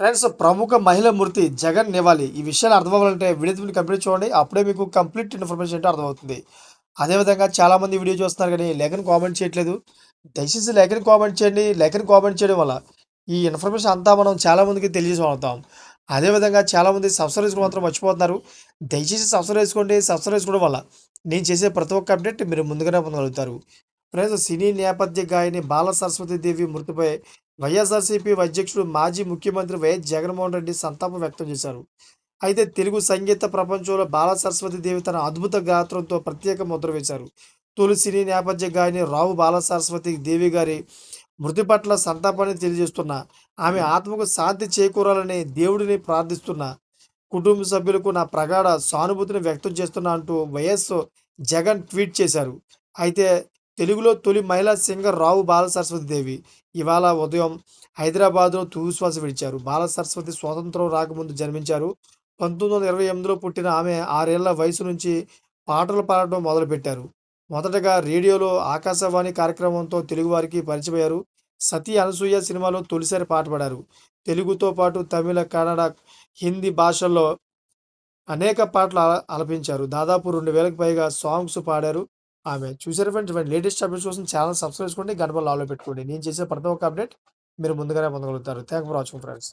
Friends ప్రముఖ మహిళా మూర్తి జగన్ నివాలి ఈ విషయాలు అర్థమవ్వాలంటే వీడియో కంప్లీట్ చూడండి. అప్పుడే మీకు కంప్లీట్ ఇన్ఫర్మేషన్ ఏంటో అర్థమవుతుంది. అదేవిధంగా చాలామంది వీడియో చూస్తున్నారు కానీ లేఖను కామెంట్ చేయట్లేదు. దయచేసి లేఖను కామెంట్ చేయండి. లేఖను కామెంట్ చేయడం వల్ల ఈ ఇన్ఫర్మేషన్ అంతా మనం చాలామందికి తెలియజేసుకుంటాం అదేవిధంగా చాలామంది సబ్స్క్రైబ్ చేసుకోవడం మాత్రం మర్చిపోతున్నారు. దయచేసి సబ్స్క్రైబ్ చేసుకోండి. సబ్స్క్రైబ్ చేసుకోవడం వల్ల నేను చేసే ప్రతి ఒక్క అప్డేట్ మీరు ముందుగానే పొందగలుగుతారు. ఫ్రెండ్స్ సినీ నేపథ్య గాయని బాల సరస్వతి దేవి మృతిపై వైఎస్ఆర్సీపీ అధ్యక్షుడు మాజీ ముఖ్యమంత్రి వైఎస్ జగన్మోహన్ రెడ్డి సంతాపం వ్యక్తం చేశారు. అయితే తెలుగు సంగీత ప్రపంచంలో బాల సరస్వతి దేవి తన అద్భుత గాత్రంతో ప్రత్యేక ముద్ర వేశారు. తొలి సినీ నేపథ్య గాయని రావు బాల సరస్వతి దేవి గారి మృతి పట్ల సంతాపాన్ని తెలియజేస్తున్న ఆమె ఆత్మకు శాంతి చేకూరాలని దేవుడిని ప్రార్థిస్తున్న కుటుంబ సభ్యులకు నా ప్రగాఢ సానుభూతిని వ్యక్తం చేస్తున్నా అంటూ వైఎస్ జగన్ ట్వీట్ చేశారు. అయితే తెలుగులో తొలి మహిళా సింగర్ రావు బాల సరస్వతి దేవి. ఇవాళ ఉదయం హైదరాబాద్లో తుదిశ్వాస విడిచారు. బాల సరస్వతి స్వాతంత్రం రాకముందు జన్మించారు. పంతొమ్మిది వందల ఇరవై ఎనిమిదిలో పుట్టిన ఆమె ఆరేళ్ళ వయసు నుంచి పాటలు పాడటం మొదలుపెట్టారు. మొదటగా రేడియోలో ఆకాశవాణి కార్యక్రమంతో తెలుగువారికి పరిచయమయ్యారు. సతీ అనసూయ సినిమాలో తొలిసారి పాట పాడారు. తెలుగుతో పాటు తమిళ కన్నడ హిందీ భాషల్లో అనేక పాటలు అలపించారు. ఆలపించారు దాదాపు రెండు వేలకు పైగా సాంగ్స్ పాడారు. ఆమె చూసారు ఫ్రెండ్స్ లేటెస్ట్ అప్డేట్స్ కోసం ఛానల్ సబ్స్క్రైబ్ చేసుకోండి గడప లాలో పెట్టుకోండి. నేను చేసే ప్రతి ఒక్క అప్డేట్ మీరు ముందుగానే పొందగలుగుతారు. Thank for watching friends